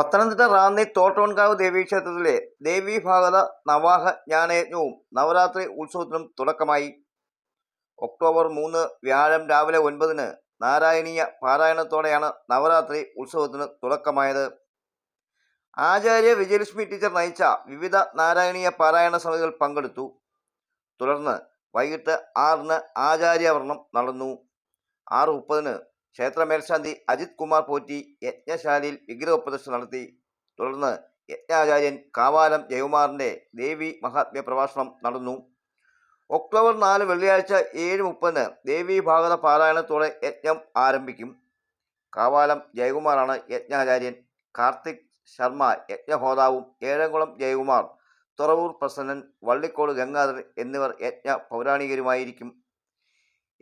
പത്തനംതിട്ട റാന്നി തോട്ടോൺകാവ് ദേവീക്ഷേത്രത്തിലെ ദേവീ ഭാഗവത നവാഹ ജ്ഞാനയജ്ഞവും നവരാത്രി ഉത്സവത്തിനും തുടക്കമായി. ഒക്ടോബർ മൂന്ന് വ്യാഴം രാവിലെ ഒൻപതിന് നാരായണീയ പാരായണത്തോടെയാണ് നവരാത്രി ഉത്സവത്തിന് തുടക്കമായത്. ആചാര്യ വിജയലക്ഷ്മി ടീച്ചർ നയിച്ച വിവിധ നാരായണീയ പാരായണ സമിതികൾ പങ്കെടുത്തു. തുടർന്ന് വൈകിട്ട് ആറിന് ആചാര്യവർണം നടന്നു. ആറ് മുപ്പതിന് ക്ഷേത്ര മേൽശാന്തി അജിത് കുമാർ പോറ്റി യജ്ഞശാലയിൽ വിഗ്രഹപ്രദർശനം നടത്തി. തുടർന്ന് യജ്ഞാചാര്യൻ കാവാലം ജയകുമാറിന്റെ ദേവി മഹാത്മ്യ പ്രഭാഷണം നടന്നു. ഒക്ടോബർ നാല് വെള്ളിയാഴ്ച ഏഴ് മുപ്പതിന് ദേവി ഭാഗവത പാരായണത്തോടെ യജ്ഞം ആരംഭിക്കും. കാവാലം ജയകുമാറാണ് യജ്ഞാചാര്യൻ. കാർത്തിക് ശർമ്മ യജ്ഞഹോതാവും ഏഴംകുളം ജയകുമാർ തുറവൂർ പ്രസന്നൻ വള്ളിക്കോട് ഗംഗാധരൻ എന്നിവർ യജ്ഞ പൗരാണികരുമായിരിക്കും.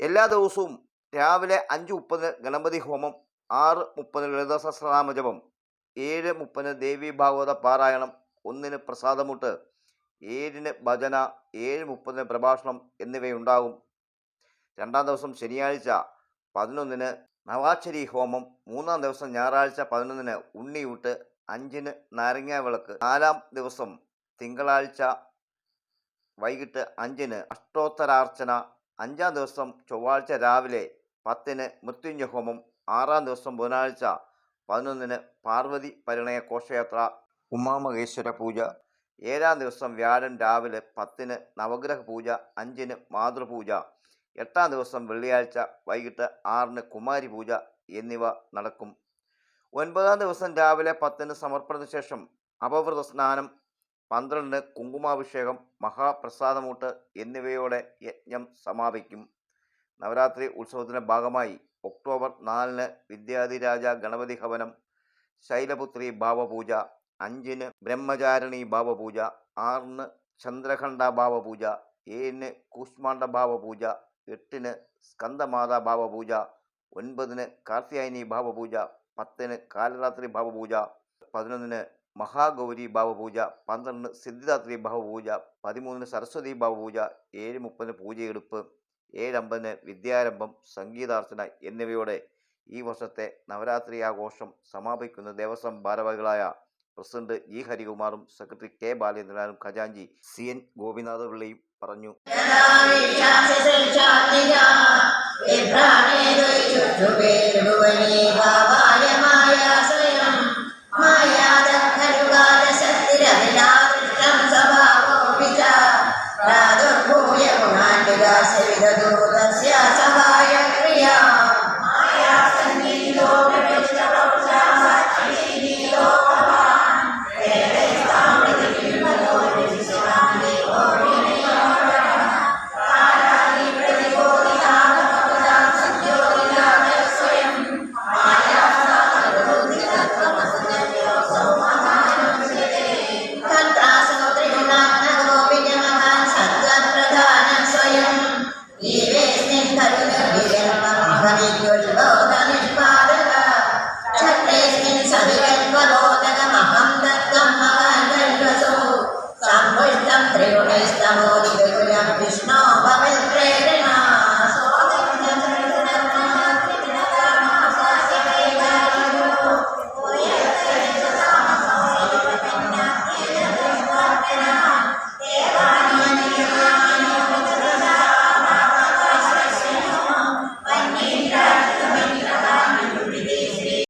എല്ലാ ദിവസവും രാവിലെ അഞ്ച് മുപ്പതിന് ഗണപതി ഹോമം ആറ് മുപ്പതിന് ലളിത സഹസ്രനാമ ജപം ഏഴ് മുപ്പതിന് ദേവി ഭാഗവത പാരായണം ഒന്നിന് പ്രസാദമുട്ട് ഏഴിന് ഭജന ഏഴ് മുപ്പതിന് പ്രഭാഷണം എന്നിവയുണ്ടാകും. രണ്ടാം ദിവസം ശനിയാഴ്ച പതിനൊന്നിന് നവാക്ഷരി ഹോമം മൂന്നാം ദിവസം ഞായറാഴ്ച പതിനൊന്നിന് ഉണ്ണിയൂട്ട് അഞ്ചിന് നാരങ്ങ വിളക്ക് നാലാം ദിവസം തിങ്കളാഴ്ച വൈകിട്ട് അഞ്ചിന് അഷ്ടോത്തരാർച്ചന അഞ്ചാം ദിവസം ചൊവ്വാഴ്ച രാവിലെ പത്തിന് മൃത്യുഞ്ജ ഹോമം ആറാം ദിവസം ബുധനാഴ്ച പതിനൊന്നിന് പാർവതി പരിണയ ഘോഷയാത്ര ഉമാമഹേശ്വര പൂജ ഏഴാം ദിവസം വ്യാഴം രാവിലെ പത്തിന് നവഗ്രഹ പൂജ അഞ്ചിന് മാതൃപൂജ എട്ടാം ദിവസം വെള്ളിയാഴ്ച വൈകിട്ട് ആറിന് കുമാരി പൂജ എന്നിവ നടക്കും. ഒൻപതാം ദിവസം രാവിലെ പത്തിന് സമർപ്പണത്തിന് ശേഷം അപവൃത സ്നാനം പന്ത്രണ്ടിന് കുങ്കുമാഭിഷേകം മഹാപ്രസാദമൂട്ട് എന്നിവയോടെ യജ്ഞം സമാപിക്കും. നവരാത്രി ഉത്സവത്തിന്റെ ഭാഗമായി ഒക്ടോബർ നാലിന് വിദ്യാധിരാജ ഗണപതി ഹവനം ശൈലപുത്രി ഭാവപൂജ അഞ്ചിന് ബ്രഹ്മചാരിണി ഭാവപൂജ ആറിന് ചന്ദ്രഖണ്ഡ ഭാവപൂജ ഏഴിന് കൂഷ്മാണ്ഡ ഭാവപൂജ എട്ടിന് സ്കന്ദമാതാ ഭാവപൂജ ഒൻപതിന് കാർത്തിയായനി ഭാവപൂജ പത്തിന് കാലരാത്രി ഭാവപൂജ പതിനൊന്നിന് മഹാഗൗരി ഭാവപൂജ പന്ത്രണ്ടിന് സിദ്ധിദാത്രി ഭാവപൂജ പതിമൂന്നിന് സരസ്വതി ഭാവപൂജ ഏഴ് മുപ്പതിന് പൂജയെടുപ്പ്. ഏഴ് അമ്പതിന് വിദ്യാരംഭം സംഗീതാർച്ചന എന്നിവയോടെ ഈ വർഷത്തെ നവരാത്രി ആഘോഷം സമാപിക്കുന്ന ദേവസ്വം ഭാരവാഹികളായ പ്രസിഡന്റ് ജി. ഹരികുമാറും സെക്രട്ടറി കെ. ബാലേന്ദ്രനാഥും ഖജാഞ്ചി സി. എൻ. ഗോപിനാഥ പിള്ളയും പറഞ്ഞു വിഷ്ണു